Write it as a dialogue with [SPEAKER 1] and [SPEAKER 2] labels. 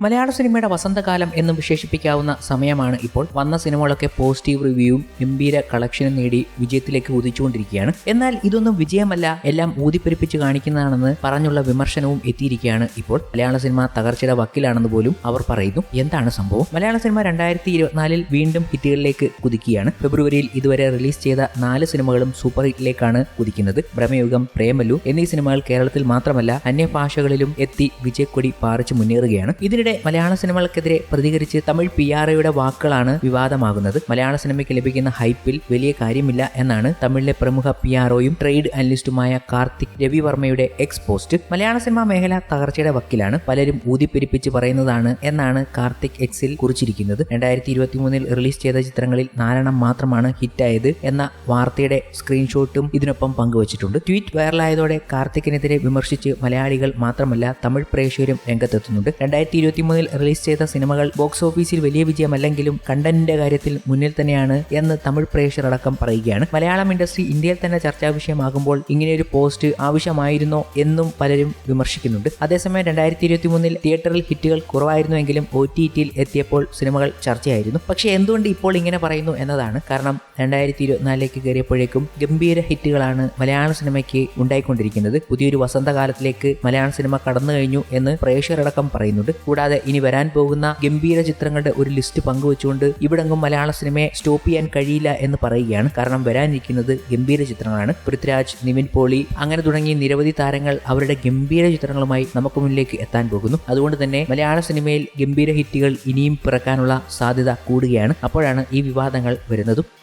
[SPEAKER 1] മലയാള സിനിമയുടെ വസന്തകാലം എന്ന് വിശേഷിപ്പിക്കാവുന്ന സമയമാണ് ഇപ്പോൾ. വന്ന സിനിമകളൊക്കെ പോസിറ്റീവ് റിവ്യൂവും ഗംഭീര കളക്ഷനും നേടി വിജയത്തിലേക്ക് ഉദിച്ചുകൊണ്ടിരിക്കുകയാണ്. എന്നാൽ ഇതൊന്നും വിജയമല്ല എല്ലാം ഊതിപ്പെരിപ്പിച്ച് കാണിക്കുന്നതാണെന്ന് പറഞ്ഞുള്ള വിമർശനവും എത്തിയിരിക്കുകയാണ് ഇപ്പോൾ. മലയാള സിനിമ തകർച്ചയുടെ വക്കിലാണെന്ന് പോലും അവർ പറയുന്നു. എന്താണ് സംഭവം? മലയാള സിനിമ രണ്ടായിരത്തി ഇരുപത്തിനാലിൽ വീണ്ടും ഹിറ്റുകളിലേക്ക് കുതിക്കുകയാണ്. ഫെബ്രുവരിയിൽ ഇതുവരെ റിലീസ് ചെയ്ത നാല് സിനിമകളും സൂപ്പർ ഹിറ്റിലേക്കാണ് കുതിക്കുന്നത്. ഭ്രമയുഗം പ്രേമലു എന്നീ സിനിമകൾ കേരളത്തിൽ മാത്രമല്ല അന്യഭാഷകളിലും എത്തി വിജയക്കൊടി പാറിച്ച് മുന്നേറുകയാണ്. ഇതിനിടെ മലയാള സിനിമകൾക്കെതിരെ പ്രതികരിച്ച് തമിഴ് പി ആർ ഐയുടെ വാക്കുകളാണ് വിവാദമാകുന്നത്. മലയാള സിനിമയ്ക്ക് ലഭിക്കുന്ന ഹൈപ്പിൽ വലിയ കാര്യമില്ല എന്നാണ് തമിഴിലെ പ്രമുഖ പി ആർ ഒയും ട്രേഡ് അനലിസ്റ്റുമായ കാർത്തിക് രവിവർമ്മയുടെ എക്സ് പോസ്റ്റ്. മലയാള സിനിമാ മേഖല തകർച്ചയുടെ വക്കിലാണ് പലരും ഊതിപ്പെരിപ്പിച്ച് പറയുന്നതാണ് എന്നാണ് കാർത്തിക് എക്സിൽ കുറിച്ചിരിക്കുന്നത്. രണ്ടായിരത്തി ഇരുപത്തി മൂന്നിൽ റിലീസ് ചെയ്ത ചിത്രങ്ങളിൽ നാലെണ്ണം മാത്രമാണ് ഹിറ്റായത് എന്ന വാർത്തയുടെ സ്ക്രീൻഷോട്ടും ഇതിനൊപ്പം പങ്കുവച്ചിട്ടുണ്ട്. ട്വീറ്റ് വൈറലായതോടെ കാർത്തിക്കിനെതിരെ വിമർശിച്ച് മലയാളികൾ മാത്രമല്ല തമിഴ് പ്രേക്ഷകരും രംഗത്തെത്തുന്നുണ്ട്. രണ്ടായിരത്തി ഇരുപത്തി മൂന്നിൽ റിലീസ് ചെയ്ത സിനിമകൾ ബോക്സ് ഓഫീസിൽ വലിയ വിജയമല്ലെങ്കിലും കണ്ടന്റിന്റെ കാര്യത്തിൽ മുന്നിൽ തന്നെയാണ് എന്ന് തമിഴ് പ്രേക്ഷകർ അടക്കം പറയുകയാണ്. മലയാളം ഇൻഡസ്ട്രി ഇന്ത്യയിൽ തന്നെ ചർച്ചാ വിഷയമാകുമ്പോൾ ഇങ്ങനെയൊരു പോസ്റ്റ് ആവശ്യമായിരുന്നോ എന്നും പലരും വിമർശിക്കുന്നുണ്ട്. അതേസമയം രണ്ടായിരത്തി ഇരുപത്തി മൂന്നിൽ തിയേറ്ററിൽ ഹിറ്റുകൾ കുറവായിരുന്നുവെങ്കിലും ഒ ടി ടിയിൽ എത്തിയപ്പോൾ സിനിമകൾ ചർച്ചയായിരുന്നു. പക്ഷേ എന്തുകൊണ്ട് ഇപ്പോൾ ഇങ്ങനെ പറയുന്നു എന്നതാണ്. കാരണം രണ്ടായിരത്തി ഇരുപത്തിനാലിലേക്ക് കയറിയപ്പോഴേക്കും ഗംഭീര ഹിറ്റുകളാണ് മലയാള സിനിമയ്ക്ക് ഉണ്ടായിക്കൊണ്ടിരിക്കുന്നത്. പുതിയൊരു വസന്തകാലത്തിലേക്ക് മലയാള സിനിമ കടന്നു കഴിഞ്ഞു എന്ന് പ്രേക്ഷകരടക്കം പറയുന്നുണ്ട്. കൂടാതെ ഇനി വരാൻ പോകുന്ന ഗംഭീര ചിത്രങ്ങളുടെ ഒരു ലിസ്റ്റ് പങ്കുവെച്ചുകൊണ്ട് ഇവിടെങ്ങും മലയാള സിനിമയെ സ്റ്റോപ്പ് ചെയ്യാൻ കഴിയില്ല എന്ന് പറയുകയാണ്. കാരണം വരാനിരിക്കുന്നത് ഗംഭീര ചിത്രങ്ങളാണ്. പൃഥ്വിരാജ് നിവിൻ പോളി അങ്ങനെ തുടങ്ങി നിരവധി താരങ്ങൾ അവരുടെ ഗംഭീര ചിത്രങ്ങളുമായി നമുക്ക് മുന്നിലേക്ക് എത്താൻ പോകുന്നു. അതുകൊണ്ട് തന്നെ മലയാള സിനിമയിൽ ഗംഭീര ഹിറ്റുകൾ ഇനിയും പിറക്കാനുള്ള സാധ്യത കൂടുകയാണ്. അപ്പോഴാണ് ഈ വിവാദങ്ങൾ വരുന്നതും.